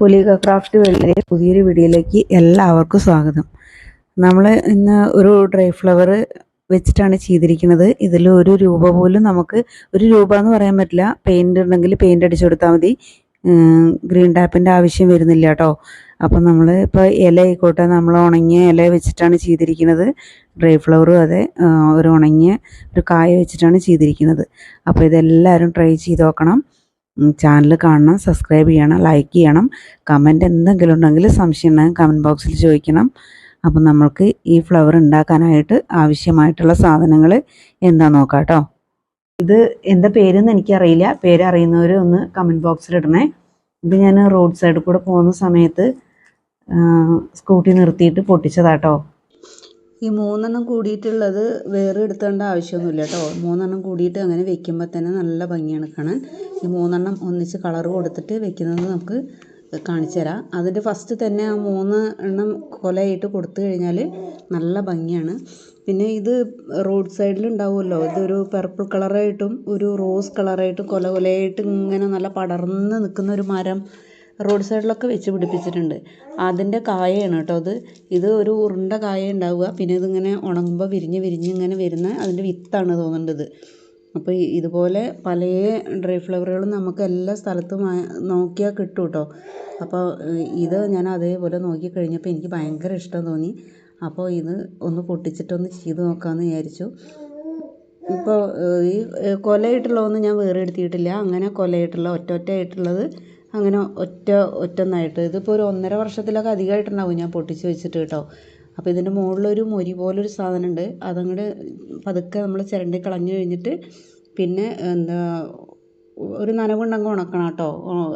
പുലിക craft വേൾഡിലെ പുതിയൊരു വീഡിയോയിലേക്ക് എല്ലാവർക്കും സ്വാഗതം. നമ്മൾ ഇന്ന് ഒരു ഡ്രൈ ഫ്ലവർ വെച്ചിട്ടാണ് ചെയ്തിരിക്കുന്നത്. ഇതിൽ ഒരു രൂപ പോലും നമുക്ക് ഒരു രൂപ എന്ന് പറയാൻ പറ്റില്ല. പെയിന്റ് ഉണ്ടെങ്കിൽ പെയിന്റ് അടിച്ചു കൊടുത്താൽ മതി. ഗ്രീൻ ടാപ്പിന്റെ ആവശ്യം വരുന്നില്ല കേട്ടോ. അപ്പം നമ്മൾ ഇപ്പോൾ ഇല ആയിക്കോട്ടെ നമ്മൾ ഉണങ്ങിയ ഇല വെച്ചിട്ടാണ് ചെയ്തിരിക്കുന്നത്. ഡ്രൈ ഫ്ലവറും അതെ ഒരു ഉണങ്ങിയ ഒരു കായ വെച്ചിട്ടാണ് ചെയ്തിരിക്കുന്നത്. അപ്പോൾ ഇതെല്ലാവരും ട്രൈ ചെയ്ത് നോക്കണം. ചാനൽ കാണണം സബ്സ്ക്രൈബ് ചെയ്യണം ലൈക്ക് ചെയ്യണം കമന്റ് എന്തെങ്കിലും ഉണ്ടെങ്കിൽ സംശയം ഉണ്ടെങ്കിൽ കമന്റ് ബോക്സിൽ ചോദിക്കണം. അപ്പം നമ്മൾക്ക് ഈ ഫ്ലവർ ഉണ്ടാക്കാനായിട്ട് ആവശ്യമായിട്ടുള്ള സാധനങ്ങൾ എന്താ നോക്കാം ഇത് എന്താ പേരെന്ന് എനിക്കറിയില്ല. പേര് അറിയുന്നവർ ഒന്ന് കമന്റ് ബോക്സിൽ ഇടണേ. ഇത് ഞാൻ റോഡ് സൈഡിൽ കൂടെ പോകുന്ന സമയത്ത് സ്കൂട്ടി നിർത്തിയിട്ട് പൊട്ടിച്ചതാട്ടോ ഈ മൂന്നെണ്ണം കൂടിയിട്ടുള്ളത് വേറെ എടുത്തേണ്ട ആവശ്യമൊന്നുമില്ല കേട്ടോ. മൂന്നെണ്ണം കൂടിയിട്ട് അങ്ങനെ വെക്കുമ്പോൾ തന്നെ നല്ല ഭംഗിയാണ് കാണാൻ. ഈ മൂന്നെണ്ണം ഒന്നിച്ച് കളർ കൊടുത്തിട്ട് വെക്കുന്നത് നമുക്ക് കാണിച്ചു തരാം. അതിന്റെ ഫസ്റ്റ് തന്നെ ആ മൂന്ന് എണ്ണം കൊലയായിട്ട് കൊടുത്തു കഴിഞ്ഞാൽ നല്ല ഭംഗിയാണ്. പിന്നെ ഇത് റോഡ് സൈഡിൽ ഉണ്ടാവുമല്ലോ. ഇതൊരു പർപ്പിൾ കളറായിട്ടും ഒരു റോസ് കളറായിട്ടും കൊല കൊലയായിട്ട് ഇങ്ങനെ നല്ല പടർന്ന് നിൽക്കുന്ന ഒരു മരം റോഡ് സൈഡിലൊക്കെ വെച്ച് പിടിപ്പിച്ചിട്ടുണ്ട്. അതിന്റെ കായയാണ് കേട്ടോ അത്. ഇത് ഒരു ഉരുണ്ട കായ ഉണ്ടാവുക. പിന്നെ ഇതിങ്ങനെ ഉണങ്ങുമ്പോൾ വിരിഞ്ഞ് വിരിഞ്ഞ് ഇങ്ങനെ വരുന്ന അതിന്റെ വിത്താണ് തോന്നേണ്ടത്. അപ്പോൾ ഇതുപോലെ പല ഡ്രൈ ഫ്ലവറുകളും നമുക്ക് എല്ലാ സ്ഥലത്തും നോക്കിയാൽ കിട്ടും കേട്ടോ. അപ്പോൾ ഇത് ഞാൻ അതേപോലെ നോക്കി കഴിഞ്ഞപ്പോൾ എനിക്ക് ഭയങ്കര ഇഷ്ടം തോന്നി. അപ്പോൾ ഇത് ഒന്ന് പൊട്ടിച്ചിട്ടൊന്ന് ചെയ്ത് നോക്കാമെന്ന് വിചാരിച്ചു. ഇപ്പോൾ ഈ കൊലയായിട്ടുള്ള ഒന്നും ഞാൻ വേറെ എടുത്തിട്ടില്ല. അങ്ങനെ കൊലയായിട്ടുള്ള ഒറ്റ ഒറ്റ ആയിട്ടുള്ളത് അങ്ങനെ ഒറ്റ ഒറ്റൊന്നായിട്ട്. ഇതിപ്പോൾ ഒരു ഒന്നര വർഷത്തിലൊക്കെ അധികമായിട്ടുണ്ടാവും ഞാൻ പൊട്ടിച്ച് വെച്ചിട്ട് കേട്ടോ. അപ്പോൾ ഇതിന്റെ മുകളിലൊരു മൊരി പോലൊരു സാധനമുണ്ട് അതങ്ങോട്ട് പതുക്കെ നമ്മൾ ചിരണ്ടി കളഞ്ഞു കഴിഞ്ഞിട്ട് പിന്നെ എന്താ ഒരു നനവുണ്ടങ്ങ് ഉണക്കണം കേട്ടോ.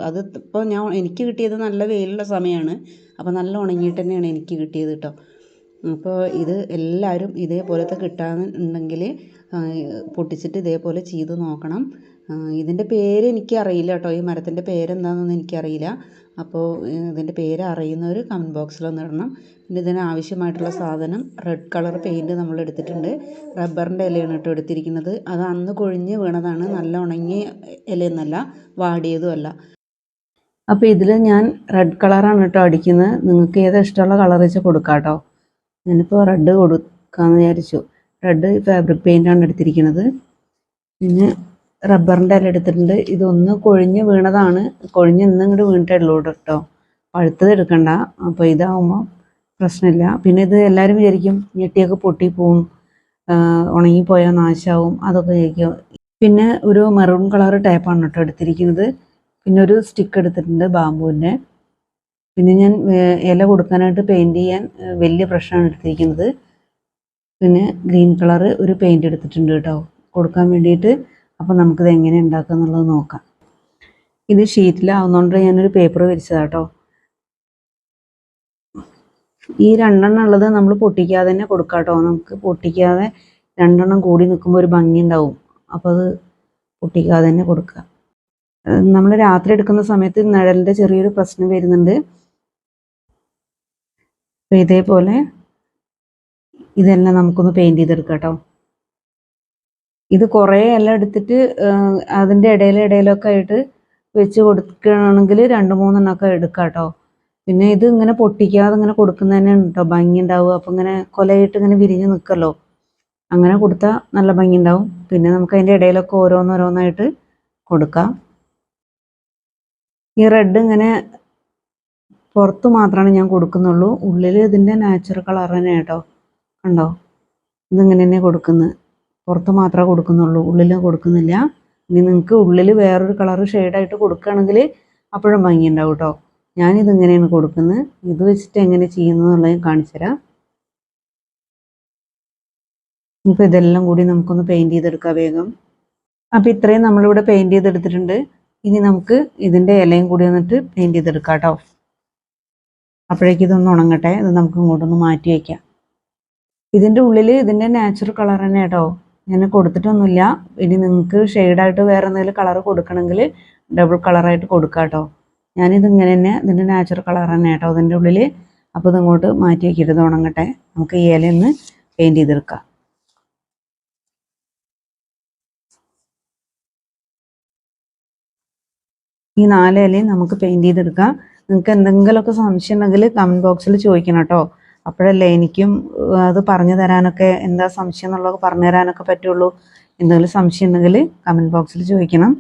അത് ഇപ്പോൾ ഞാൻ എനിക്ക് കിട്ടിയത് നല്ല വെയിലുള്ള സമയമാണ് അപ്പോൾ നല്ല ഉണങ്ങിയിട്ട് തന്നെയാണ് എനിക്ക് കിട്ടിയത് കേട്ടോ. അപ്പോൾ ഇത് എല്ലാവരും ഇതേപോലത്തെ കിട്ടാനുണ്ടെങ്കിൽ പൊട്ടിച്ചിട്ട് ഇതേപോലെ ചെയ്ത് നോക്കണം. ഇതിന്റെ പേര് എനിക്ക് അറിയില്ല കേട്ടോ. ഈ മരത്തിന്റെ പേരെന്താണെന്നൊന്നും എനിക്കറിയില്ല. അപ്പോൾ ഇതിന്റെ പേര് അറിയുന്നവർ കമന്റ് ബോക്സിലൊന്ന് ഇടണം പിന്നെ ഇതിന് ആവശ്യമായിട്ടുള്ള സാധനം റെഡ് കളർ പെയിന്റ് നമ്മൾ എടുത്തിട്ടുണ്ട്. റബ്ബറിന്റെ ഇലയാണ് കേട്ടോ എടുത്തിരിക്കുന്നത്. അത് അന്ന് കൊഴിഞ്ഞ് വീണതാണ്. നല്ല ഉണങ്ങിയ ഇലയൊന്നുമല്ല വാടിയതും അല്ല. അപ്പോൾ ഇതിൽ ഞാൻ റെഡ് കളറാണ് കേട്ടോ അടിക്കുന്നത്. നിങ്ങൾക്ക് ഏതാ ഇഷ്ടമുള്ള കളർ വെച്ചാൽ കൊടുക്കാം കേട്ടോ. ഞാനിപ്പോൾ റെഡ് കൊടുക്കാമെന്ന് വിചാരിച്ചു. റെഡ് ഫാബ്രിക് പെയിന്റാണ് എടുത്തിരിക്കുന്നത്. പിന്നെ റബ്ബറിന്റെ ഇല എടുത്തിട്ടുണ്ട്. ഇതൊന്ന് കൊഴിഞ്ഞ് വീണതാണ്. കൊഴിഞ്ഞ് ഇന്ന് ഇങ്ങോട്ട് വീണിട്ടേ ഉള്ളൂ കേട്ടോ പഴുത്തത് എടുക്കണ്ട. അപ്പോൾ ഇതാവുമ്പോൾ പ്രശ്നമില്ല. പിന്നെ ഇത് എല്ലാവരും വിചാരിക്കും ഞെട്ടിയൊക്കെ പൊട്ടിപ്പോവും ഉണങ്ങിപ്പോയാൽ നാശമാവും അതൊക്കെ വിചാരിക്കും. പിന്നെ ഒരു മെറൂൺ കളർ ടൈപ്പാണ് കേട്ടോ എടുത്തിരിക്കുന്നത്. പിന്നെ ഒരു സ്റ്റിക്ക് എടുത്തിട്ടുണ്ട് ബാമ്പുവിന്റെ പിന്നെ ഞാൻ ഇല കൊടുക്കാനായിട്ട് പെയിന്റ് ചെയ്യാൻ വലിയ ബ്രഷാണ് എടുത്തിരിക്കുന്നത്. പിന്നെ ഗ്രീൻ കളർ ഒരു പെയിന്റ് എടുത്തിട്ടുണ്ട് കേട്ടോ കൊടുക്കാൻ വേണ്ടിയിട്ട് അപ്പോൾ നമുക്കിത് എങ്ങനെ ഉണ്ടാക്കുക എന്നുള്ളത് നോക്കാം. ഇത് ഷീറ്റിലാവുന്നതുകൊണ്ട് ഞാനൊരു പേപ്പർ വിരിച്ചതാട്ടോ. ഈ രണ്ടെണ്ണം ഉള്ളത് നമ്മൾ പൊട്ടിക്കാതെ തന്നെ കൊടുക്കാം കേട്ടോ നമുക്ക് പൊട്ടിക്കാതെ രണ്ടെണ്ണം കൂടി നിൽക്കുമ്പോൾ ഒരു ഭംഗി ഉണ്ടാവും. അപ്പോൾ അത് പൊട്ടിക്കാതെ തന്നെ കൊടുക്കുക. നമ്മൾ രാത്രി എടുക്കുന്ന സമയത്ത് നിഴലിന്റെ ചെറിയൊരു പ്രശ്നം വരുന്നുണ്ട്. അപ്പോൾ ഇതേപോലെ ഇതെല്ലാം നമുക്കൊന്ന് പെയിന്റ് ചെയ്തെടുക്കാം കേട്ടോ ഇത് കുറേ എല്ലാം എടുത്തിട്ട് അതിന്റെ ഇടയിൽ ഇടയിലൊക്കെ ആയിട്ട് വെച്ച് കൊടുക്കുകയാണെങ്കിൽ രണ്ട് മൂന്നെണ്ണമൊക്കെ എടുക്കാം കേട്ടോ പിന്നെ ഇത് ഇങ്ങനെ പൊട്ടിക്കാതെ ഇങ്ങനെ കൊടുക്കുന്നതന്നെയാണ് കേട്ടോ ഭംഗി ഉണ്ടാവുക. അപ്പം ഇങ്ങനെ കൊലയായിട്ട് ഇങ്ങനെ വിരിഞ്ഞ് നിൽക്കല്ലോ അങ്ങനെ കൊടുത്താൽ നല്ല ഭംഗി ഉണ്ടാവും. പിന്നെ നമുക്ക് അതിന്റെ ഇടയിലൊക്കെ ഓരോന്നോരോന്നായിട്ട് കൊടുക്കാം. ഈ റെഡ് ഇങ്ങനെ പുറത്ത് മാത്രമാണ് ഞാൻ കൊടുക്കുന്നുള്ളൂ. ഉള്ളിൽ ഇതിന്റെ നാച്ചുറൽ കളർ തന്നെ കേട്ടോ. കണ്ടോ? ഇതിങ്ങനെ തന്നെ കൊടുക്കുന്നത് പുറത്ത് മാത്രമേ കൊടുക്കുന്നുള്ളൂ ഉള്ളിൽ കൊടുക്കുന്നില്ല. ഇനി നിങ്ങൾക്ക് ഉള്ളിൽ വേറൊരു കളർ ഷെയ്ഡായിട്ട് കൊടുക്കുകയാണെങ്കിൽ അപ്പോഴും ഭംഗി ഉണ്ടാവും കേട്ടോ ഞാനിത് എങ്ങനെയാണ് കൊടുക്കുന്നത്. ഇത് വെച്ചിട്ട് എങ്ങനെ ചെയ്യുന്നു എന്നുള്ളത് ഞാൻ കാണിച്ചു തരാം. ഇപ്പോൾ ഇതെല്ലാം കൂടി നമുക്കൊന്ന് പെയിന്റ് ചെയ്തെടുക്കാം വേഗം. അപ്പോൾ ഇത്രയും നമ്മളിവിടെ പെയിന്റ് ചെയ്തെടുത്തിട്ടുണ്ട്. ഇനി നമുക്ക് ഇതിന്റെ ഇലയും കൂടി വന്നിട്ട് പെയിന്റ് ചെയ്തെടുക്കാം കേട്ടോ അപ്പോഴേക്കും ഇതൊന്ന് ഉണങ്ങട്ടെ. ഇത് നമുക്ക് ഇങ്ങോട്ടൊന്ന് മാറ്റി വയ്ക്കാം ഇതിന്റെ ഉള്ളിൽ ഇതിന്റെ നാച്ചുറൽ കളർ തന്നെ കേട്ടോ ഞാൻ കൊടുത്തിട്ടൊന്നുമില്ല. ഇനി നിങ്ങൾക്ക് ഷെയ്ഡായിട്ട് വേറെ എന്തെങ്കിലും കളർ കൊടുക്കണമെങ്കിൽ ഡബിൾ കളറായിട്ട് കൊടുക്കാം കേട്ടോ ഞാനിത് ഇങ്ങനെ തന്നെ ഇതിന്റെ നാച്ചുറൽ കളർ തന്നെ കേട്ടോ അതിന്റെ ഉള്ളിൽ അപ്പോൾ ഇതിങ്ങോട്ട് മാറ്റി വെക്കിയിട്ട് ഉണങ്ങട്ടെ. നമുക്ക് ഈ ഇലയൊന്ന് പെയിന്റ് ചെയ്തെടുക്കാം. ഈ നാല് ഇലയും നമുക്ക് പെയിന്റ് ചെയ്തെടുക്കാം. നിങ്ങൾക്ക് എന്തെങ്കിലുമൊക്കെ സംശയം ഉണ്ടെങ്കിൽ കമന്റ് ബോക്സിൽ ചോദിക്കണം കേട്ടോ അപ്പോഴല്ലേ എനിക്കും അത് പറഞ്ഞു തരാനൊക്കെ എന്താ സംശയം എന്നുള്ളത് പറഞ്ഞു തരാനൊക്കെ പറ്റുള്ളൂ. എന്തെങ്കിലും സംശയം ഉണ്ടെങ്കിൽ കമന്റ് ബോക്സിൽ ചോദിക്കണം.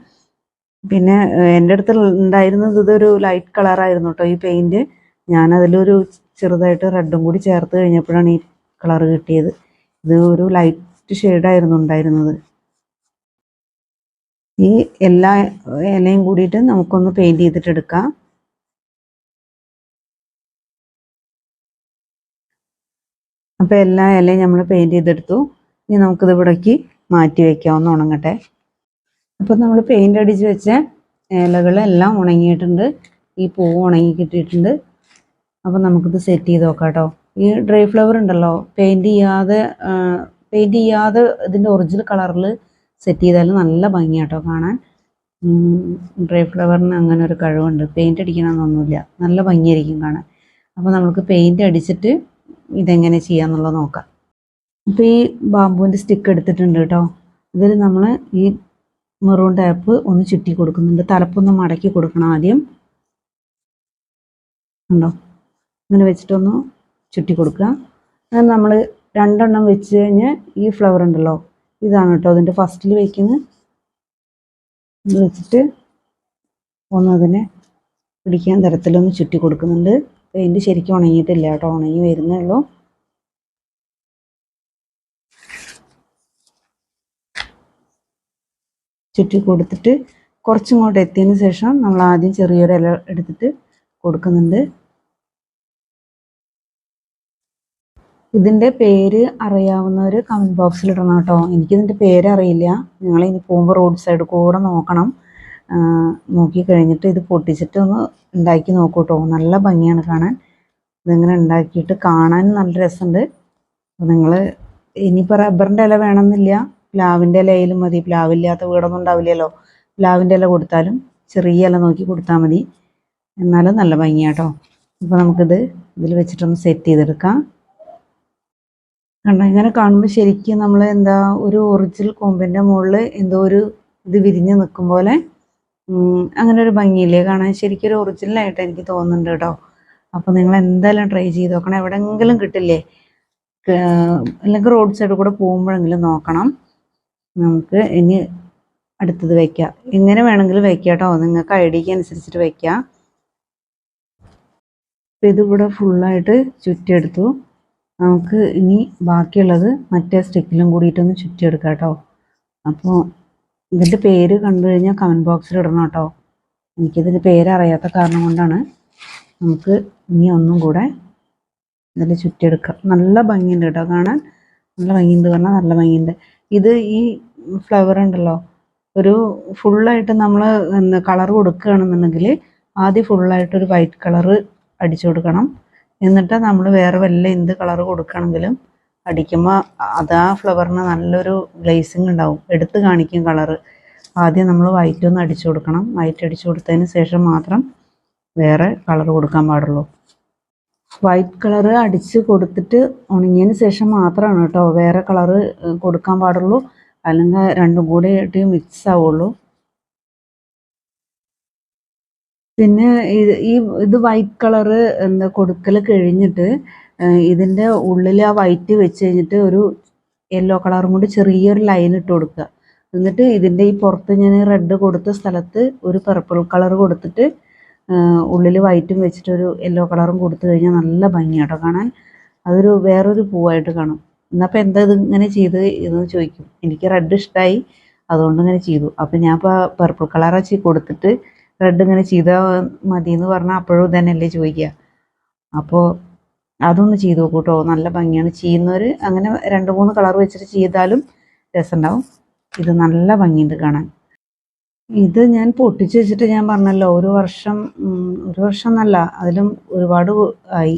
പിന്നെ എന്റെ അടുത്ത് ഉണ്ടായിരുന്നത് ഇതൊരു ലൈറ്റ് കളറായിരുന്നു കേട്ടോ ഈ പെയിന്റ് ഞാനതിലൊരു ചെറുതായിട്ട് റെഡും കൂടി ചേർത്ത് കഴിഞ്ഞപ്പോഴാണ് ഈ കളർ കിട്ടിയത്. ഇത് ഒരു ലൈറ്റ് ഷെയ്ഡായിരുന്നു ഉണ്ടായിരുന്നത്. ഈ എല്ലാ ഇലയും കൂടിയിട്ട് നമുക്കൊന്ന് പെയിന്റ് ചെയ്തിട്ട് അപ്പോൾ എല്ലാ ഇലയും നമ്മൾ പെയിന്റ് ചെയ്തെടുത്തു. ഇനി നമുക്കിത് ഇവിടേക്ക് മാറ്റി വെക്കാം ഒന്ന് ഉണങ്ങട്ടെ. അപ്പോൾ നമ്മൾ പെയിന്റ് അടിച്ച് വെച്ച ഇലകളെല്ലാം ഉണങ്ങിയിട്ടുണ്ട്. ഈ പൂവ് ഉണങ്ങി കിട്ടിയിട്ടുണ്ട്. അപ്പോൾ നമുക്കിത് സെറ്റ് ചെയ്ത് നോക്കാം കേട്ടോ ഈ ഡ്രൈ ഫ്ലവർ ഉണ്ടല്ലോ പെയിന്റ് ചെയ്യാതെ പെയിന്റ് ചെയ്യാതെ ഇതിന്റെ ഒറിജിനൽ കളറിൽ സെറ്റ് ചെയ്താൽ നല്ല ഭംഗിയാട്ടോ കാണാൻ. ഡ്രൈ ഫ്ലവറിന് അങ്ങനെ ഒരു കഴിവുണ്ട്. പെയിന്റ് അടിക്കണമെന്നൊന്നുമില്ല നല്ല ഭംഗിയായിരിക്കും കാണാൻ. അപ്പോൾ നമുക്ക് പെയിന്റ് അടിച്ചിട്ട് ഇതെങ്ങനെ ചെയ്യാന്നുള്ളത് നോക്കാം. ഇപ്പോൾ ഈ ബാമ്പുവിന്റെ സ്റ്റിക്ക് എടുത്തിട്ടുണ്ട് കേട്ടോ. ഇതിൽ നമ്മൾ ഈ മെറൂൺ ടാപ്പ് ഒന്ന് ചുറ്റി കൊടുക്കുന്നുണ്ട്. തലപ്പൊന്ന് മടക്കി കൊടുക്കണം ആദ്യം. ഉണ്ടോ ഇങ്ങനെ വെച്ചിട്ടൊന്ന് ചുറ്റി കൊടുക്കുക. അങ്ങനെ നമ്മൾ രണ്ടെണ്ണം വെച്ച് കഴിഞ്ഞ് ഈ ഫ്ലവർ ഉണ്ടല്ലോ ഇതാണ് കേട്ടോ അതിന്റെ ഫസ്റ്റിൽ വയ്ക്കുന്നത് വെച്ചിട്ട് ഒന്ന് അതിനെ പിടിക്കാൻ തരത്തിലൊന്ന് ചുറ്റി കൊടുക്കുന്നുണ്ട്. പെയിന്റ് ശരിക്കും ഉണങ്ങിയിട്ടില്ല കേട്ടോ ഉണങ്ങി വരുന്നേ ഉള്ളൂ. ചുറ്റി കൊടുത്തിട്ട് കുറച്ചിങ്ങോട്ട് എത്തിയതിന് ശേഷം നമ്മൾ ആദ്യം ചെറിയൊരു ഇല എടുത്തിട്ട് കൊടുക്കുന്നുണ്ട്. ഇതിന്റെ പേര് അറിയാവുന്നവർ കമന്റ് ബോക്സിൽ ഇടണം കേട്ടോ. എനിക്കിതിന്റെ പേരറിയില്ല. നിങ്ങളിനി പോകുമ്പോൾ റോഡ് സൈഡ് കൂടെ നോക്കണം. നോക്കി കഴിഞ്ഞിട്ട് ഇത് പൊട്ടിച്ചിട്ട് ഒന്ന് ഉണ്ടാക്കി നോക്കൂ കേട്ടോ നല്ല ഭംഗിയാണ് കാണാൻ. ഇതിങ്ങനെ ഉണ്ടാക്കിയിട്ട് കാണാൻ നല്ല രസമുണ്ട്. അപ്പോൾ നിങ്ങൾ ഇനിയിപ്പോൾ റബ്ബറിന്റെ ഇല വേണമെന്നില്ല. പ്ലാവിന്റെ ഇലയിലും മതി. പ്ലാവില്ലാത്ത വീടൊന്നും ഉണ്ടാവില്ലല്ലോ. പ്ലാവിന്റെ ഇല കൊടുത്താലും ചെറിയ ഇല നോക്കി കൊടുത്താൽ മതി. എന്നാലും നല്ല ഭംഗിയാട്ടോ. അപ്പോൾ നമുക്കിത് ഇതിൽ വെച്ചിട്ടൊന്ന് സെറ്റ് ചെയ്തെടുക്കാം. കണ്ടോ? ഇങ്ങനെ കാണുമ്പോൾ ശരിക്കും നമ്മൾ എന്താ ഒരു ഒറിജിനൽ കൊമ്പിന്റെ മുകളിൽ എന്തോ ഒരു ഇത് വിരിഞ്ഞ് നിൽക്കും പോലെ അങ്ങനെ ഒരു ഭംഗിയില്ലേ? കാണാൻ ശരിക്കും ഒരു ഒറിജിനലായിട്ട് എനിക്ക് തോന്നുന്നുണ്ട് കേട്ടോ. അപ്പോൾ നിങ്ങൾ എന്തായാലും ട്രൈ ചെയ്ത് നോക്കണം. എവിടെങ്കിലും കിട്ടില്ലേ? അല്ലെങ്കിൽ റോഡ് സൈഡിൽ കൂടെ പോകുമ്പോഴെങ്കിലും നോക്കണം. നമുക്ക് ഇനി അടുത്തത് വയ്ക്കാം എങ്ങനെ വേണമെങ്കിലും വയ്ക്കാം കേട്ടോ. നിങ്ങൾക്ക് ഐഡിയക്ക് അനുസരിച്ചിട്ട് വയ്ക്കാം അപ്പൊ ഇതിവിടെ ഫുള്ളായിട്ട് ചുറ്റിയെടുത്തു. നമുക്ക് ഇനി ബാക്കിയുള്ളത് മറ്റേ സ്റ്റിക്കിലും കൂടിയിട്ടൊന്ന് ചുറ്റിയെടുക്കാം കേട്ടോ. അപ്പോൾ ഇതിന്റെ പേര് കണ്ടു കഴിഞ്ഞാൽ കമന്റ് ബോക്സിൽ ഇടണം കേട്ടോ. എനിക്കിതിന്റെ പേര് അറിയാത്ത കാരണം കൊണ്ടാണ് നമുക്ക് ഇനി ഒന്നും കൂടെ ഇതിൽ ചുറ്റിയെടുക്കാം. നല്ല ഭംഗിയുണ്ട് കേട്ടോ കാണാൻ. നല്ല ഭംഗിയുണ്ട് പറഞ്ഞാൽ നല്ല ഭംഗിയുണ്ട്. ഇത് ഈ ഫ്ലവർ ഉണ്ടല്ലോ ഒരു ഫുള്ളായിട്ട് നമ്മൾ കളർ കൊടുക്കുകയാണെന്നുണ്ടെങ്കിൽ ആദ്യം ഫുള്ളായിട്ടൊരു വൈറ്റ് കളറ് അടിച്ചു കൊടുക്കണം. എന്നിട്ട് നമ്മൾ വേറെ വല്ല എന്ത് കളർ കൊടുക്കുകയാണെങ്കിലും അടിക്കുമ്പോൾ അത് ആ ഫ്ലവറിന് നല്ലൊരു ഗ്ലേസിങ് ഉണ്ടാവും. എടുത്ത് കാണിക്കും കളറ് ആദ്യം നമ്മൾ വൈറ്റ് ഒന്ന് അടിച്ചു കൊടുക്കണം. വൈറ്റ് അടിച്ചു കൊടുത്തതിന് ശേഷം മാത്രം വേറെ കളർ കൊടുക്കാൻ പാടുള്ളൂ. വൈറ്റ് കളറ് അടിച്ച് കൊടുത്തിട്ട് ഉണങ്ങിയതിന് ശേഷം മാത്രമാണ് കേട്ടോ വേറെ കളറ് കൊടുക്കാൻ പാടുള്ളൂ. അല്ലെങ്കിൽ രണ്ടും കൂടെ ആയിട്ട് മിക്സ് ആവുള്ളൂ. പിന്നെ ഇത് ഈ ഇത് വൈറ്റ് കളറ് എന്താ കൊടുക്കൽ കഴിഞ്ഞിട്ട് ഇതിന്റെ ഉള്ളിൽ ആ വൈറ്റ് വെച്ച് കഴിഞ്ഞിട്ട് ഒരു യെല്ലോ കളറും കൊണ്ട് ചെറിയൊരു ലൈൻ ഇട്ട് കൊടുക്കുക. എന്നിട്ട് ഇതിന്റെ ഈ പുറത്ത് ഞാൻ റെഡ് കൊടുത്ത സ്ഥലത്ത് ഒരു പർപ്പിൾ കളർ കൊടുത്തിട്ട് ഉള്ളിൽ വൈറ്റും വെച്ചിട്ട് ഒരു യെല്ലോ കളറും കൊടുത്തു കഴിഞ്ഞാൽ നല്ല ഭംഗിയാട്ടോ കാണാൻ. അതൊരു വേറൊരു പൂവായിട്ട് കാണും. എന്നപ്പോൾ എന്താ ഇത് ഇങ്ങനെ ചെയ്ത് എന്ന് ചോദിക്കും. എനിക്ക് റെഡ് ഇഷ്ടമായി അതുകൊണ്ട് ഇങ്ങനെ ചെയ്തു. അപ്പം ഞാൻ ഇപ്പോൾ പർപ്പിൾ കളർ വെച്ച് കൊടുത്തിട്ട് റെഡ് ഇങ്ങനെ ചെയ്താൽ മതി എന്ന് പറഞ്ഞാൽ അപ്പോഴും തന്നെയല്ലേ ചോദിക്കുക. അപ്പോൾ അതൊന്ന് ചെയ്ത് നോക്കൂട്ടോ. നല്ല ഭംഗിയാണ്. ചെയ്യുന്നവർ അങ്ങനെ രണ്ട് മൂന്ന് കളർ വെച്ചിട്ട് ചെയ്താലും രസമുണ്ടാവും. ഇത് നല്ല ഭംഗിയുണ്ട് കാണാൻ. ഇത് ഞാൻ പൊട്ടിച്ച് വെച്ചിട്ട് ഞാൻ പറഞ്ഞല്ലോ ഒരു വർഷം ഒരു വർഷം എന്നല്ല അതിലും ഒരുപാട് ആയി.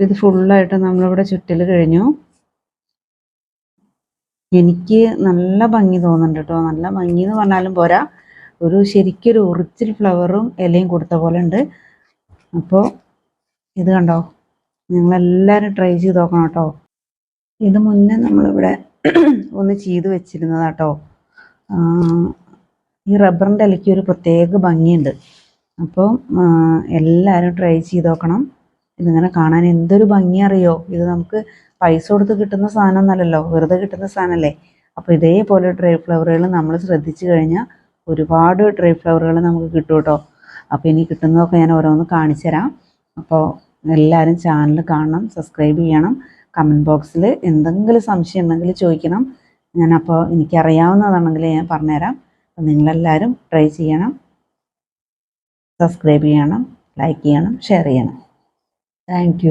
ഇത് ഫുള്ളായിട്ട് നമ്മളിവിടെ ചുറ്റൽ കഴിഞ്ഞു. എനിക്ക് നല്ല ഭംഗി തോന്നുന്നുണ്ട് കേട്ടോ. നല്ല ഭംഗി എന്ന് പറഞ്ഞാലും പോരാ. ഒരു ശരിക്കൊരു ഒറിജിനൽ ഫ്ലവറും ഇലയും കൊടുത്ത പോലെ ഉണ്ട്. അപ്പോൾ ഇത് കണ്ടോ? നിങ്ങളെല്ലാവരും ട്രൈ ചെയ്ത് നോക്കണം കേട്ടോ. ഇത് മുന്നേ നമ്മളിവിടെ ഒന്ന് ചെയ്ത് വെച്ചിരുന്നതാട്ടോ. ഈ റബ്ബറിന്റെ ഇലയ്ക്ക് ഒരു പ്രത്യേക ഭംഗിയുണ്ട്. അപ്പോൾ എല്ലാവരും ട്രൈ ചെയ്ത് നോക്കണം. ഇതിങ്ങനെ കാണാൻ എന്തൊരു ഭംഗി അറിയോ ഇത് നമുക്ക് പൈസ കൊടുത്ത് കിട്ടുന്ന സാധനമൊന്നുമല്ലല്ലോ. വെറുതെ കിട്ടുന്ന സാധനമല്ലേ? അപ്പോൾ ഇതേപോലെ ഡ്രൈ ഫ്ലവറുകൾ നമ്മൾ ശ്രദ്ധിച്ചു കഴിഞ്ഞാൽ ഒരുപാട് ഡ്രൈ ഫ്ലവറുകൾ നമുക്ക് കിട്ടും കേട്ടോ. അപ്പോൾ ഇനി കിട്ടുന്നതൊക്കെ ഞാൻ ഓരോന്ന് കാണിച്ചു തരാം. അപ്പോൾ എല്ലാവരും ചാനൽ കാണണം സബ്സ്ക്രൈബ് ചെയ്യണം കമന്റ് ബോക്സിൽ എന്തെങ്കിലും സംശയം ഉണ്ടെങ്കിൽ ചോദിക്കണം. ഞാനപ്പോൾ എനിക്കറിയാവുന്നതാണെങ്കിൽ ഞാൻ പറഞ്ഞുതരാം. അപ്പോൾ നിങ്ങളെല്ലാവരും ട്രൈ ചെയ്യണം സബ്സ്ക്രൈബ് ചെയ്യണം ലൈക്ക് ചെയ്യണം ഷെയർ ചെയ്യണം. താങ്ക്